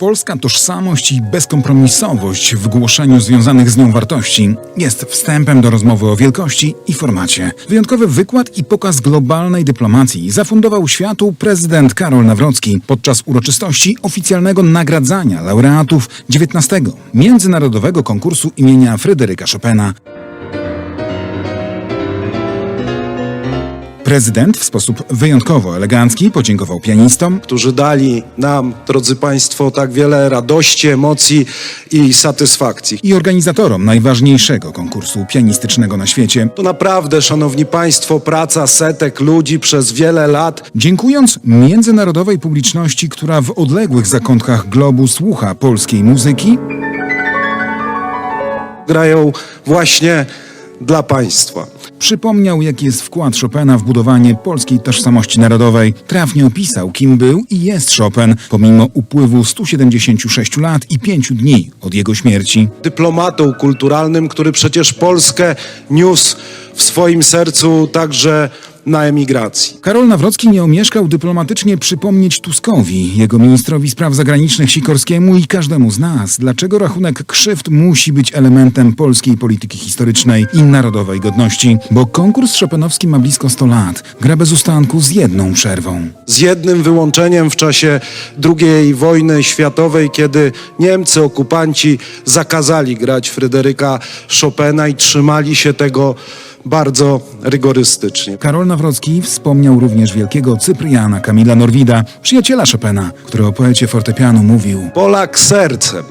Polska tożsamość i bezkompromisowość w głoszeniu związanych z nią wartości jest wstępem do rozmowy o wielkości i formacie. Wyjątkowy wykład i pokaz globalnej dyplomacji zafundował światu prezydent Karol Nawrocki podczas uroczystości oficjalnego nagradzania laureatów 19. Międzynarodowego Konkursu imienia Fryderyka Chopina. Prezydent w sposób wyjątkowo elegancki podziękował pianistom, którzy dali nam, drodzy Państwo, tak wiele radości, emocji i satysfakcji. i organizatorom najważniejszego konkursu pianistycznego na świecie. To naprawdę, Szanowni Państwo, praca setek ludzi przez wiele lat. Dziękując międzynarodowej publiczności, która w odległych zakątkach globu słucha polskiej muzyki, Grają właśnie dla Państwa. Przypomniał, jaki jest wkład Chopina w budowanie polskiej tożsamości narodowej. Trafnie opisał, kim był i jest Chopin, pomimo upływu 176 lat i 5 dni od jego śmierci. Dyplomatą kulturalnym, który przecież Polskę niósł w swoim sercu także na emigracji. Karol Nawrocki nie omieszkał dyplomatycznie przypomnieć Tuskowi, jego ministrowi spraw zagranicznych Sikorskiemu i każdemu z nas, dlaczego rachunek krzywd musi być elementem polskiej polityki historycznej i narodowej godności. Bo konkurs Chopinowski ma blisko 100 lat, gra bez ustanku z jedną przerwą. Z jednym wyłączeniem w czasie II wojny światowej, kiedy Niemcy, okupanci zakazali grać Fryderyka Chopina i trzymali się tego bardzo rygorystycznie. Karol Nawrocki wspomniał również wielkiego Cypriana Kamila Norwida, przyjaciela Chopina, który o poecie fortepianu mówił Polak sercem,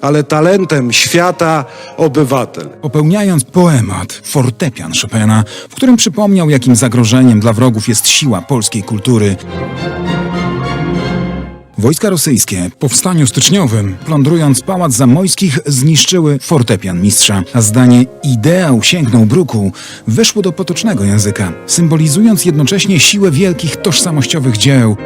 ale talentem świata obywatel. popełniając poemat Fortepian Chopina, w którym przypomniał, jakim zagrożeniem dla wrogów jest siła polskiej kultury. Wojska rosyjskie po wstaniu styczniowym, plądrując pałac zamojskich, zniszczyły fortepian mistrza, a zdanie ideał sięgnął bruku weszło do potocznego języka, symbolizując jednocześnie siłę wielkich tożsamościowych dzieł,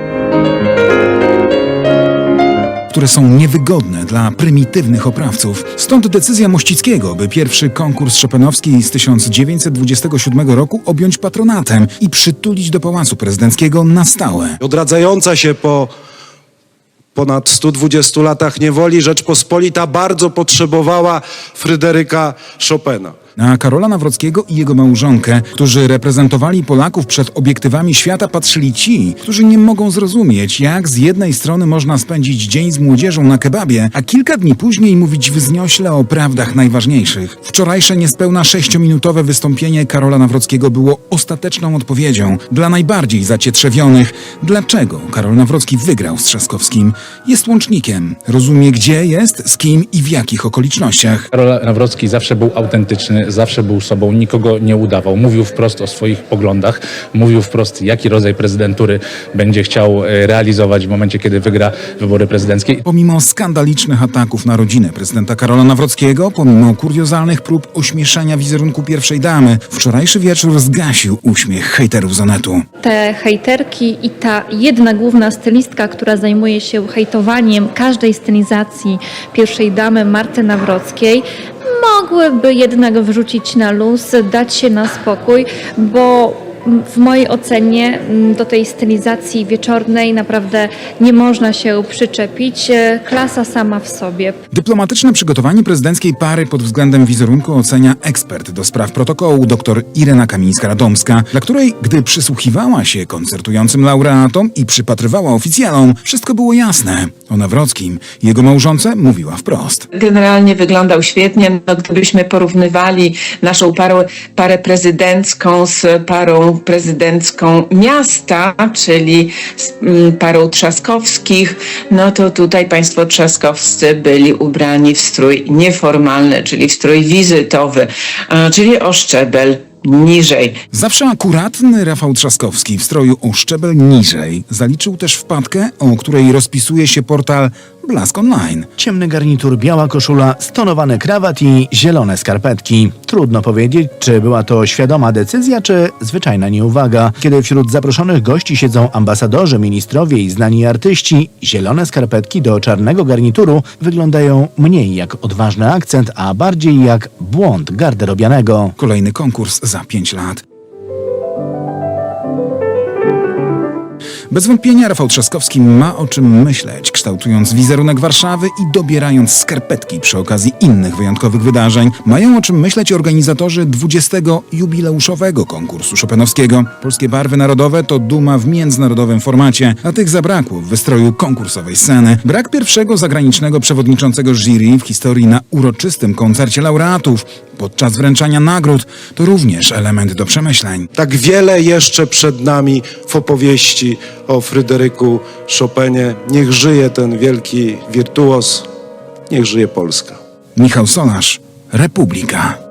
które są niewygodne dla prymitywnych oprawców. Stąd decyzja Mościckiego, by pierwszy konkurs Chopinowski z 1927 roku objąć patronatem i przytulić do Pałacu Prezydenckiego na stałe. Odradzająca się po ponad 120 latach niewoli Rzeczpospolita bardzo potrzebowała Fryderyka Chopina. Na Karola Nawrockiego i jego małżonkę, którzy reprezentowali Polaków przed obiektywami świata, patrzyli ci, którzy nie mogą zrozumieć, jak z jednej strony można spędzić dzień z młodzieżą na kebabie, a kilka dni później mówić wzniośle o prawdach najważniejszych. Wczorajsze niespełna sześciominutowe wystąpienie Karola Nawrockiego było ostateczną odpowiedzią dla najbardziej zacietrzewionych, dlaczego Karol Nawrocki wygrał z Trzaskowskim. Jest łącznikiem, rozumie gdzie jest, z kim i w jakich okolicznościach. Karol Nawrocki zawsze był autentyczny, zawsze był sobą, nikogo nie udawał. Mówił wprost o swoich poglądach, mówił wprost, jaki rodzaj prezydentury będzie chciał e, realizować w momencie, kiedy wygra wybory prezydenckie. Pomimo skandalicznych ataków na rodzinę prezydenta Karola Nawrockiego, pomimo kuriozalnych prób ośmieszania wizerunku pierwszej damy, wczorajszy wieczór zgasił uśmiech hejterów Zonetu. te hejterki i ta jedna główna stylistka, która zajmuje się hejtowaniem każdej stylizacji pierwszej damy Marty Nawrockiej, mogłyby jednak wrzucić na luz, dać się na spokój, bo w mojej ocenie mm, do tej stylizacji wieczornej naprawdę nie można się przyczepić. E, Klasa sama w sobie. Dyplomatyczne przygotowanie prezydenckiej pary pod względem wizerunku ocenia ekspert do spraw protokołu dr Irena Kamińska-Radomska, dla której, gdy przysłuchiwała się koncertującym laureatom i przypatrywała oficjalom, wszystko było jasne. O Nawrockim i jego małżonce mówiła wprost. Generalnie wyglądał świetnie. No, gdybyśmy porównywali naszą parę, parę prezydencką z parą prezydencką miasta, czyli z mm, parą Trzaskowskich, no to tutaj państwo Trzaskowscy byli ubrani w strój nieformalny, czyli w strój wizytowy, czyli o szczebel niżej. Zawsze akuratny Rafał Trzaskowski w stroju o szczebel niżej zaliczył też wpadkę, o której rozpisuje się portal Blask Online. Ciemny garnitur, biała koszula, stonowany krawat i zielone skarpetki. Trudno powiedzieć, czy była to świadoma decyzja, czy zwyczajna nieuwaga. Kiedy wśród zaproszonych gości siedzą ambasadorzy, ministrowie i znani artyści, zielone skarpetki do czarnego garnituru wyglądają mniej jak odważny akcent, a bardziej jak błąd garderobianego. Kolejny konkurs za 5 lat. Bez wątpienia Rafał Trzaskowski ma o czym myśleć, kształtując wizerunek Warszawy i dobierając skarpetki przy okazji innych wyjątkowych wydarzeń. Mają o czym myśleć organizatorzy 20. jubileuszowego konkursu Chopinowskiego. Polskie barwy narodowe to duma w międzynarodowym formacie, a tych zabrakło w wystroju konkursowej sceny. Brak pierwszego zagranicznego przewodniczącego jury w historii na uroczystym koncercie laureatów podczas wręczania nagród to również element do przemyśleń. Tak wiele jeszcze przed nami w opowieści o Fryderyku Chopinie. Niech żyje ten wielki wirtuos, niech żyje Polska. Michał Solarz, Republika.